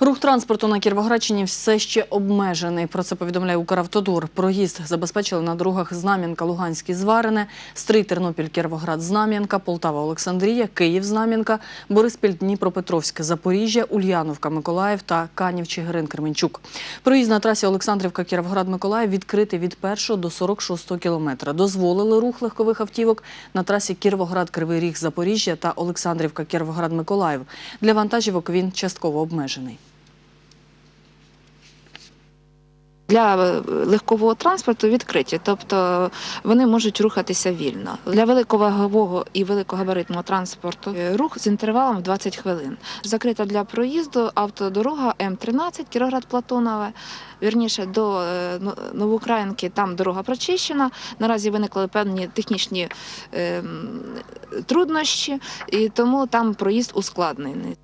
Рух транспорту на Кіровоградщині все ще обмежений. Про це повідомляє Укравтодор. Проїзд забезпечили на дорогах Знам'янка, Луганський, Зварине, Стрий, Тернопіль, Кіровоград, Знам'янка, Полтава, Олександрія, Київ, Знам'янка, Бориспіль, Дніпропетровське, Запоріжжя, Ульяновка, Миколаїв та Канів, Чигирин, Кременчук. Проїзд на трасі Олександрівка, Кіровоград, Миколаїв відкритий від 1 до 46 кілометра. Дозволили рух легкових автівок на трасі Кіровоград, Кривий Ріг, Запоріжжя та Олександрівка, Кіровоград, Миколаїв. Для вантажівок він частково обмежений. Для е, легкового транспорту відкриті, тобто вони можуть рухатися вільно. Для великовагового і великогабаритного транспорту е, рух з інтервалом 20 хвилин. Закрита для проїзду автодорога М13 Кіроград Платонове. Вірніше до е, Новоукраїнки там дорога прочищена. Наразі виникли певні технічні ем, труднощі, і тому там проїзд ускладнений.